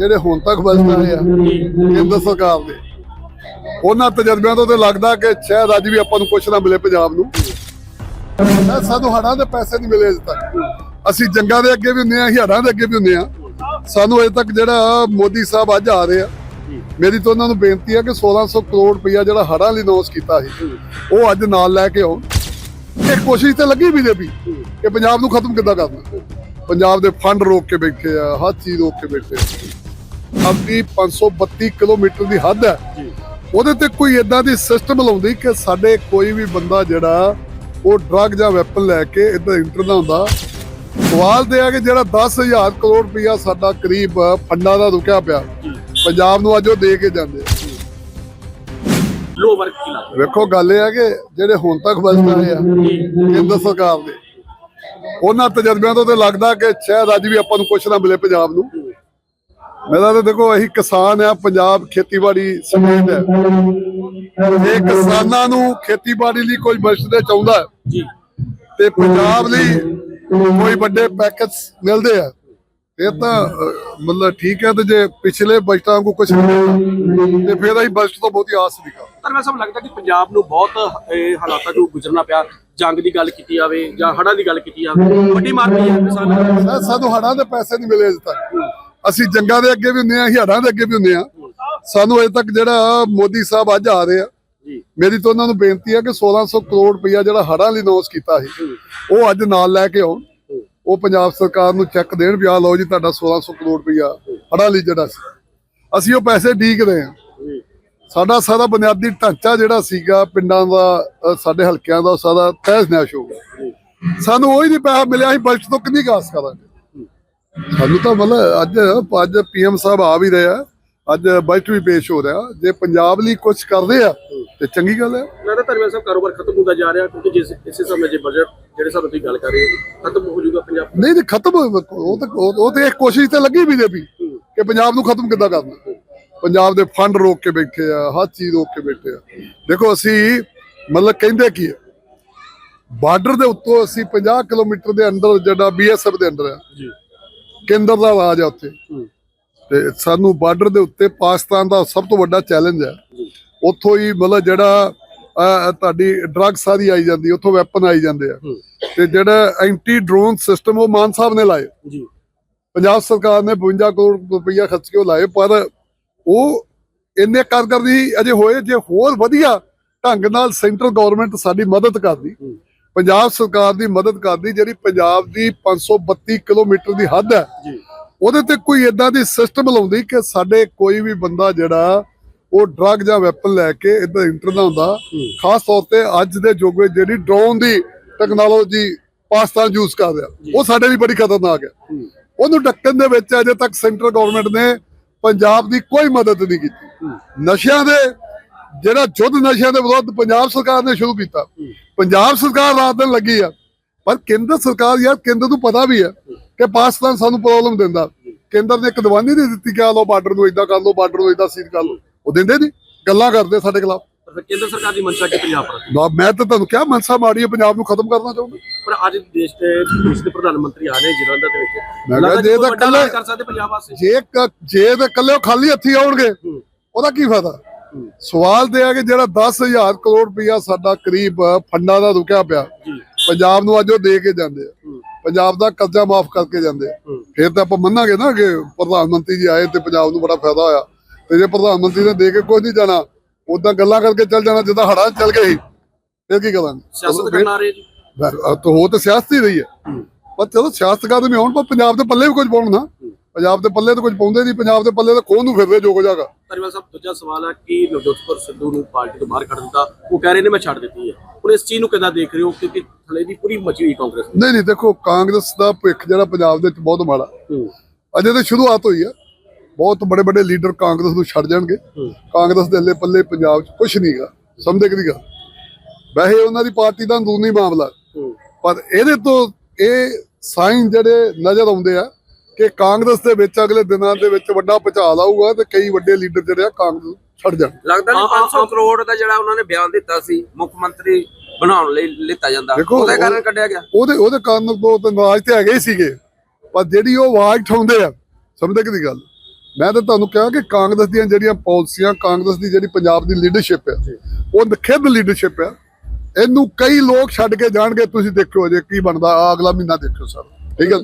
ਜਿਹੜੇ ਹੁਣ ਤੱਕ ਬਚਦਾ ਰਹੇ ਆ ਕੇਂਦਰ ਸਰਕਾਰ ਦੇ। ਉਹਨਾਂ ਤਜਰਬਿਆਂ ਤੋਂ ਤੇ ਲੱਗਦਾ ਕਿ ਸ਼ਾਇਦ ਅੱਜ ਵੀ ਆਪਾਂ ਨੂੰ ਕੁਛ ਨਾ ਮਿਲੇ ਪੰਜਾਬ ਨੂੰ। ਸਾਨੂੰ ਹੜਾਂ ਦੇ ਪੈਸੇ ਨਹੀਂ ਮਿਲੇ ਅਜੇ ਤੱਕ। ਅਸੀਂ ਜੰਗਾਂ ਦੇ ਅੱਗੇ ਵੀ ਹੁੰਦੇ ਆ ਹੜਾਂ ਦੇ ਅੱਗੇ ਵੀ ਹੁੰਦੇ ਆ ਸਾਨੂੰ ਅਜੇ ਤੱਕ ਜਿਹੜਾ ਮੋਦੀ ਸਾਹਿਬ ਅੱਜ ਆ ਰਹੇ ਆ ਮੇਰੀ ਤਾਂ ਉਹਨਾਂ ਨੂੰ ਬੇਨਤੀ ਹੈ ਕਿ 1600 ਕਰੋੜ ਰੁਪਇਆ ਜਿਹੜਾ ਹੜਾਂ ਲਈ ਅਨਾਉਂਸ ਕੀਤਾ ਸੀ ਉਹ ਅੱਜ ਨਾਲ ਲੈ ਕੇ ਆਉਣ। ਇਹ ਕੋਸ਼ਿਸ਼ ਤੇ ਲੱਗੀ ਬੀਜੇਪੀ ਕਿ ਪੰਜਾਬ ਨੂੰ ਖਤਮ ਕਿੱਦਾਂ ਕਰਨਾ। ਪੰਜਾਬ ਦੇ ਫੰਡ ਰੋਕ ਕੇ ਬੈਠੇ ਆ ਹਰ ਚੀਜ਼ ਰੋਕ ਕੇ ਬੈਠੇ ਆ। ਆਪਣੀ 532 ਕਿਲੋਮੀਟਰ ਦੀ ਹੱਦ ਹੈ। ਉਹਦੇ ਤੇ ਕੋਈ ਇਦਾਂ ਦੀ ਸਿਸਟਮ ਲਾਉਂਦੀ ਕਿ ਸਾਡੇ ਕੋਈ ਵੀ ਬੰਦਾ ਜਿਹੜਾ ਉਹ ਡਰੱਗ ਜਾਂ ਵੈਪਨ ਲੈ ਕੇ ਇੱਧਰ ਇੰਟਰ ਨਾ ਹੁੰਦਾ। ਸਵਾਲ ਤੇ ਆ ਕਿ ਜਿਹੜਾ 10000 ਕਰੋੜ ਰੁਪਇਆ ਸਾਡਾ ਕਰੀਬ ਫੰਡਾਂ ਦਾ ਰੁਕਿਆ ਪਿਆ ਪੰਜਾਬ ਨੂੰ ਅੱਜ ਉਹ ਦੇ ਕੇ ਜਾਂਦੇ। ਆ। ਲੋ ਵਰਕ ਕੀ ਲੱਗਦਾ? ਵੇਖੋ ਗੱਲ ਇਹ ਹੈ ਕਿ ਜਿਹੜੇ ਹੁਣ ਤੱਕ ਬਚਦਾ ਰਹੇ ਆ ਕੇਂਦਰ ਸਰਕਾਰ ਦੇ ਉਹਨਾਂ ਤਜਰਬਿਆਂ ਤੋਂ ਤੇ ਲੱਗਦਾ ਕਿ ਸ਼ਾਇਦ ਅੱਜ ਵੀ ਆਪਾਂ ਨੂੰ ਕੁਛ ਨਾ ਮਿਲੇ ਪੰਜਾਬ ਨੂੰ। ਮੇਰਾ ਤਾਂ ਦੇਖੋ ਅਸੀਂ ਕਿਸਾਨ ਆ ਪੰਜਾਬ ਖੇਤੀਬਾੜੀ ਸਮੇਤ ਹੈ। ਇਹ ਕਿਸਾਨਾਂ ਨੂੰ ਖੇਤੀਬਾੜੀ ਲਈ ਕੋਈ ਬਚਤ ਚਾਹੁੰਦਾ ਜੀ। ਤੇ ਪੰਜਾਬ ਲਈ ਕੋਈ ਵੱਡੇ ਪੈਕੇਜ ਮਿਲਦੇ ਆ ਇਹ ਤਾਂ ਮਤਲਬ ਠੀਕ ਹੈ ਤੇ ਜੇ ਪਿਛਲੇ ਬਜਟਾਂ ਕੋ ਕੁਝ ਤੇ ਫਿਰ ਅਸੀਂ ਬਜਟ ਤੋਂ ਬਹੁਤੀ ਆਸ ਨਹੀਂ ਕਰ ਪਰ ਮੈਂ ਸਭ ਲੱਗਦਾ ਕਿ ਪੰਜਾਬ ਨੂੰ ਬਹੁਤ ਇਹ ਹਾਲਾਤਾਂ ਤੋਂ ਗੁਜ਼ਰਨਾ ਪਿਆ ਜੰਗ ਦੀ ਗੱਲ ਕੀਤੀ ਜਾਵੇ ਜਾਂ ਹੜ੍ਹਾਂ ਦੀ ਗੱਲ ਕੀਤੀ ਜਾਵੇ ਵੱਡੀ ਮਾਰ ਪਈ ਹੈ ਕਿਸਾਨਾਂ ਨੂੰ। ਸਾਨੂੰ ਹੜਾਂ ਦੇ ਪੈਸੇ ਨਹੀਂ ਮਿਲੇ ਅਜੇ ਤੱਕ। ਅਸੀਂ ਜੰਗਾਂ ਦੇ ਅੱਗੇ ਵੀ ਹੁੰਦੇ ਆ ਹੜਾਂ ਦੇ ਅੱਗੇ ਵੀ ਹੁੰਦੇ ਆ ਸਾਨੂੰ ਅਜੇ ਤੱਕ ਜਿਹੜਾ ਮੋਦੀ ਸਾਹਿਬ ਅੱਜ ਆ ਰਹੇ ਆ ਮੇਰੀ ਤਾਂ ਉਹਨਾਂ ਨੂੰ ਬੇਨਤੀ ਹੈ ਕਿ 1600 ਕਰੋੜ ਰੁਪਇਆ ਜਿਹੜਾ ਹੜਾਂ ਲਈ ਅਨਾਉਂਸ ਕੀਤਾ ਸੀ ਉਹ ਅੱਜ ਨਾਲ ਲੈ ਕੇ ਆਉਣ। ਉਹ ਪੰਜਾਬ ਸਰਕਾਰ ਨੂੰ ਚੈੱਕ ਦੇਣ ਵੀ ਆ ਲਓ ਜੀ ਤੁਹਾਡਾ 1600 ਕਰੋੜ ਰੁਪਇਆ ਹੜਾਂ ਲਈ ਜਿਹੜਾ ਸੀ। ਅਸੀਂ ਉਹ ਪੈਸੇ ਡੀਕਦੇ ਆ ਸਾਡਾ ਸਾਰਾ ਬੁਨਿਆਦੀ ਢਾਂਚਾ ਜਿਹੜਾ ਸੀਗਾ ਪਿੰਡਾਂ ਦਾ ਸਾਡੇ ਹਲਕਿਆਂ ਦਾ ਸਾਰਾ ਤਹਿਸ ਨਹਿਸ਼ ਹੋ ਗਿਆ। ਸਾਨੂੰ ਉਹ ਹੀ ਨਹੀਂ ਪੈਸਾ ਮਿਲਿਆ ਅਸੀਂ ਬਜਟ ਤੋਂ ਕਿੰਨੀ ਕਾਸ ਕਰਾਂਗੇ? ਸਾਨੂੰ ਤਾਂ ਮਤਲਬ ਅੱਜ ਅੱਜ ਪੀਐਮ ਸਾਹਿਬ ਆ ਵੀ ਰਹੇ ਆ ਅੱਜ ਬਜਟ ਵੀ ਪੇਸ਼ ਹੋ ਰਿਹਾ। ਜੇ ਪੰਜਾਬ ਲਈ ਕੁਝ ਕਰਦੇ ਆ ਤੇ ਚੰਗੀ ਗੱਲ ਹੈ। ਲੱਗਦਾ ਧਰਮੇਂਦਰ ਸਾਹਿਬ ਕਾਰੋਬਾਰ ਖਤਮ ਹੁੰਦਾ ਜਾ ਰਿਹਾ ਕਿਉਂਕਿ ਜਿਸ ਇਸੇ ਸਮੇਂ ਜੇ ਬਜਟ ਜਿਹੜੇ ਨਾਲ ਤੁਸੀਂ ਗੱਲ ਕਰ ਰਹੇ ਹੋ ਖਤਮ ਹੋ ਜਾਊਗਾ ਪੰਜਾਬ। ਨਹੀਂ ਨਹੀਂ ਖਤਮ ਹੋ- ਉਹ ਤਾਂ ਉਹ ਉਹ ਤੇ ਇੱਕ ਕੋਸ਼ਿਸ਼ ਤੇ ਲੱਗੀ ਬੀਜੇਪੀ ਕਿ ਪੰਜਾਬ ਨੂੰ ਖਤਮ ਕਿੱਦਾਂ ਕਰਨਾ। ਪੰਜਾਬ ਦੇ ਫੰਡ ਰੋਕ ਕੇ ਬੈਠੇ ਆ ਹਰ ਚੀਜ਼ ਰੋਕ ਕੇ ਬੈਠੇ ਆ। ਦੇਖੋ ਅਸੀਂ ਮਤਲਬ ਕਹਿੰਦੇ ਕੀ ਹੈ ਬਾਰਡਰ ਦੇ ਉੱਤੋਂ ਅਸੀਂ 50 ਕਿਲੋਮੀਟਰ ਦੇ ਅੰਦਰ ਜਿਹੜਾ ਬੀਐਸਐਫ ਦੇ ਅੰਦਰ ਆ ਜੀ। ਕੇਂਦਰ ਦਾ ਰਾਜ ਆ ਉੱਥੇ। ਤੇ ਸਾਨੂੰ ਬਾਰਡਰ ਦੇ ਉੱਤੇ ਪਾਕਿਸਤਾਨ ਦਾ ਸਭ ਤੋਂ ਵੱਡਾ ਚੈਲੰਜ ਹੈ ਉੱਥੋਂ ਹੀ ਮਤਲਬ ਜਿਹੜਾ ਤੁਹਾਡੀ ਡਰੱਗ ਸਾਰੀ ਆਈ ਜਾਂਦੀ ਉੱਥੋਂ ਵੈਪਨ ਆਈ ਜਾਂਦੇ ਆ। ਤੇ ਜਿਹੜਾ ਐਂਟੀ ਡਰੋਨ ਸਿਸਟਮ ਉਹ ਮਾਨ ਸਾਹਿਬ ਨੇ ਲਾਏ ਜੀ ਪੰਜਾਬ ਸਰਕਾਰ ਨੇ 52 ਕਰੋੜ ਰੁਪਈਆ ਖਰਚ ਕੇ ਲਾਏ ਪਰ ਉਹ ਇੰਨੇ ਕਾਰਗਰ ਨਹੀਂ ਅਜੇ ਹੋਏ ਜੇ ਹੋਰ ਵਧੀਆ ਢੰਗ ਨਾਲ ਸੈਂਟਰਲ ਗਵਰਨਮੈਂਟ ਸਾਡੀ ਮਦਦ ਕਰਦੀ। ਪੰਜਾਬ ਸਰਕਾਰ ਦੀ ਮਦਦ ਕਰਦੀ ਜਿਹੜੀ ਪੰਜਾਬ ਦੀ 532 ਕਿਲੋਮੀਟਰ ਦੀ ਹੱਦ ਹੈ ਉਹਦੇ ਤੇ ਕੋਈ ਇਦਾਂ ਦੀ ਸਿਸਟਮ ਲਾਉਂਦੀ ਕਿ ਸਾਡੇ ਕੋਈ ਵੀ ਬੰਦਾ ਜਿਹੜਾ ਉਹ ਡਰੱਗ ਜਾਂ ਵੈਪਨ ਲੈ ਕੇ ਇੱਧਰ ਇੰਟਰ ਨਾ ਹੁੰਦਾ। ਖਾਸ ਤੌਰ ਤੇ ਅੱਜ ਦੇ ਯੁੱਗ ਵਿੱਚ ਜਿਹੜੀ ਡਰੋਨ ਦੀ ਟੈਕਨੋਲੋਜੀ ਪਾਕਿਸਤਾਨ ਯੂਜ਼ ਕਰ ਰਿਹਾ ਉਹ ਸਾਡੇ ਲਈ ਬੜੀ ਖਤਰਨਾਕ ਹੈ। ਉਹਨੂੰ ਡੱਕਣ ਦੇ ਵਿੱਚ ਅਜੇ ਤੱਕ ਸੈਂਟਰਲ ਗਵਰਨਮੈਂਟ ਨੇ ਪੰਜਾਬ ਦੀ ਕੋਈ ਮਦਦ ਨਹੀਂ ਕੀਤੀ। ਨਸ਼ਿਆਂ ਦੇ ਜਿਹੜਾ ਜੁੱਧ ਨਸ਼ਿਆਂ ਦੇ ਵਿਰੁੱਧ ਪੰਜਾਬ ਸਰਕਾਰ ਨੇ ਸ਼ੁਰੂ ਕੀਤਾ। ਪੰਜਾਬ ਸਰਕਾਰ ਰਾਤ ਦਿਨ ਲੱਗੀ ਆ ਪਰ ਕੇਂਦਰ ਸਰਕਾਰ ਯਾਰ ਕੇਂਦਰ ਨੂੰ ਪਤਾ ਵੀ ਹੈ ਕਿ ਪਾਕਿਸਤਾਨ ਸਾਨੂੰ ਪ੍ਰੋਬਲਮ ਦਿੰਦਾ। ਕੇਂਦਰ ਨੇ ਇੱਕ ਦੀਵਾਨੀ ਨਹੀਂ ਦਿੱਤੀ ਕਿ ਆ ਲਓ ਬਾਰਡਰ ਨੂੰ ਇਦਾਂ ਕਰ ਲਓ ਬਾਰਡਰ ਨੂੰ ਇਦਾਂ ਸੀਲ ਕਰ ਲਓ। ਉਹ ਦਿੰਦੇ ਨਹੀਂ ਗੱਲਾਂ ਕਰਦੇ ਸਾਡੇ ਖਿਲਾਫ। ਕੇਂਦਰ ਸਰਕਾਰ ਦੀ ਮਨਸ਼ਾ ਕਿ ਪੰਜਾਬ ਪਰ ਨਾ ਮੈਂ ਤਾਂ ਤੁਹਾਨੂੰ ਕਿਹਾ ਮਨਸਾ ਮਾੜੀ ਹੈ ਪੰਜਾਬ ਨੂੰ ਖਤਮ ਕਰਨਾ ਚਾਹੁੰਦਾ। ਪਰ ਅੱਜ ਦੇਸ਼ ਦੇ ਦੇਸ਼ ਦੇ ਪ੍ਰਧਾਨ ਮੰਤਰੀ ਆ ਰਹੇ ਜਲੰਧਰ ਦੇ ਵਿੱਚ। ਮੈਂ ਕਿਹਾ ਲੱਗਦਾ ਜੇ ਤਾਂ ਕੱਲੇ- ਕਰ ਸਕਦੇ ਪੰਜਾਬ ਵਾਸਤੇ। ਜੇ ਜੇ ਤੇ ਕੱਲੇ ਖਾਲੀ ਹੱਥੀ ਆਉਣਗੇ। ਉਹਦਾ ਕੀ ਫਾਇਦਾ। ਸਵਾਲ ਤੇ ਆ ਕਿ ਜਿਹੜਾ 10000 ਕਰੋੜ ਰੁਪਇਆ ਸਾਡਾ ਕਰੀਬ ਫੰਡਾਂ ਦਾ ਰੁਕਿਆ ਪਿਆ ਪੰਜਾਬ ਨੂੰ ਅੱਜ ਉਹ ਦੇ ਕੇ ਜਾਂਦੇ ਆ। ਪੰਜਾਬ ਦਾ ਕਰਜ਼ਾ ਮਾਫ ਕਰਕੇ ਜਾਂਦੇ ਆ। ਫਿਰ ਤਾਂ ਆਪਾਂ ਮੰਨਾਂਗੇ ਨਾ ਕਿ ਪ੍ਰਧਾਨ ਮੰਤਰੀ ਜੀ ਆਏ ਤੇ ਪੰਜਾਬ ਨੂੰ ਬੜਾ ਫਾਇਦਾ ਹੋਇਆ। ਤੇ ਜੇ ਪ੍ਰਧਾਨ ਮੰਤਰੀ ਨੇ ਦੇ ਕੇ ਕੁਝ ਨਹੀਂ ਜਾਣਾ ਉਦਾਂ ਗੱਲਾਂ ਕਰਕੇ ਚੱਲ ਜਾਣਾ ਜਿੱਦਾਂ ਹੜਾ ਚੱਲ ਗਏ ਸੀ ਫਿਰ ਕੀ ਕਰਾਂਗੇ? ਸਿਆਸਤ ਕਰਨ ਰਹੇ ਜੀ। ਤਾਂ ਹੋ ਤਾਂ ਸਿਆਸਤ ਹੀ ਰਹੀ ਹੈ। ਪਰ ਚਲੋ ਸਿਆਸਤ ਕਰਦੇ ਹੋਣ ਪਰ ਪੰਜਾਬ ਦੇ ਪੱਲੇ ਵੀ ਕੁਝ ਪਾਉਣ ਨਾ। ਪੰਜਾਬ ਦੇ ਪੱਲੇ ਤਾਂ ਕੁਝ ਪਾਉਂਦੇ ਨਹੀਂ ਪੰਜਾਬ ਦੇ ਪੱਲੇ ਤਾਂ ਖੋਹ ਨੂੰ ਫਿਰਦੇ ਜੋ ਕੁਝ ਹੈਗਾ ਸਾਹਿਬ ਦੂਜਾ ਸਵਾਲ ਹੈ ਕਿ ਨਵਜੋਤ ਸਿੱਧੂ ਨੂੰ ਪਾਰਟੀ ਤੋਂ ਬਾਹਰ ਕੱਢ ਦਿੱਤਾ ਉਹ ਕਹਿ ਰਹੇ ਨੇ ਮੈਂ ਛੱਡ ਦਿੱਤੀ ਹੈ ਹੁਣ ਇਸ ਚੀਜ਼ ਨੂੰ ਕਿੱਦਾਂ ਦੇਖ ਰਹੇ ਹੋ ਕਿਉਂਕਿ ਥਲੇ ਦੀ ਪੂਰੀ ਮਚੀ ਹੋਈ ਕਾਂਗਰਸ ਨਹੀਂ ਨਹੀਂ ਦੇਖੋ ਕਾਂਗਰਸ ਦਾ ਭਵਿੱਖ ਜਿਹੜਾ ਪੰਜਾਬ ਦੇ ਵਿੱਚ ਬਹੁਤ ਮਾੜਾ। ਅਜੇ ਤਾਂ ਸ਼ੁਰੂਆਤ ਹੋਈ ਆ। ਬਹੁਤ ਬੜੇ ਬੜੇ ਲੀਡਰ ਕਾਂਗਰਸ ਨੂੰ ਛੱਡ ਜਾਣਗੇ। ਕਾਂਗਰਸ ਦੇ ਅੱਲੇ ਪੱਲੇ ਪੰਜਾਬ 'ਚ ਕੁਝ ਨਹੀਂਗਾ ਸਮਝੇ ਕਿ ਗੱਲ ਵੈਸੇ ਉਹਨਾਂ ਦੀ ਪਾਰਟੀ ਦਾ ਅੰਦਰੂਨੀ ਮਾਮਲਾ। ਪਰ ਇਹਦੇ ਤੋਂ ਇਹ ਸਾਈਨ ਜਿਹੜੇ ਨਜ਼ਰ ਆਉਂਦੇ ਆ ਕਿ ਕਾਂਗਰਸ ਦੇ ਵਿੱਚ ਅਗਲੇ ਦਿਨਾਂ ਦੇ ਵਿੱਚ ਵੱਡਾ ਭੁਚਾਲ ਆਊਗਾ ਤੇ ਕਈ ਵੱਡੇ ਲੀਡਰ ਜਿਹੜੇ ਆ ਕਾਂਗਰਸ ਨੂੰ ਛੱਡ ਜਾਣ। ਲੱਗਦਾ ਨਹੀਂ ਹਾਂ, ਹਾਂ, 500 ਕਰੋੜ ਦਾ ਜਿਹੜਾ ਉਹਨਾਂ ਨੇ ਬਿਆਨ ਦਿੱਤਾ ਸੀ ਮੁੱਖ ਮੰਤਰੀ ਬਣਾਉਣ ਲਈ ਲਿੱਤਾ ਜਾਂਦਾ। ਦੇਖੋ, ਉਹਦੇ ਕਾਰਨ ਕੱਢਿਆ ਗਿਆ। ਉਹਦੇ ਉਹਦੇ ਕਾਰਨ ਤੋਂ ਤਾਂ ਨਾਰਾਜ਼ ਤੇ ਹੈਗੇ ਸੀਗੇ। ਪਰ ਜਿਹੜੀ ਉਹ ਆਵਾਜ਼ ਉਠਾਉਂਦੇ ਆ ਸਮਝਦੇ ਕਿ ਦੀ ਗੱਲ? ਮੈਂ ਤਾਂ ਤੁਹਾਨੂੰ ਕਿਹਾ ਕਿ ਕਾਂਗਰਸ ਦੀਆਂ ਜਿਹੜੀਆਂ ਪਾਲਿਸੀਆਂ ਕਾਂਗਰਸ ਦੀ ਜਿਹੜੀ ਪੰਜਾਬ ਦੀ ਲੀਡਰਸ਼ਿਪ ਹੈ ਉਹ ਨਖਿੱਧ ਲੀਡਰਸ਼ਿਪ ਹੈ ਇਹਨੂੰ ਕਈ ਲੋਕ ਛੱਡ ਕੇ ਜਾਣਗੇ ਤੁਸੀਂ ਦੇਖਿਓ ਜੇ ਕੀ ਬਣਦਾ ਆਹ ਅਗਲਾ ਮਹੀਨਾ ਦੇਖਿਓ ਸਰ। ਠੀਕ ਹੈ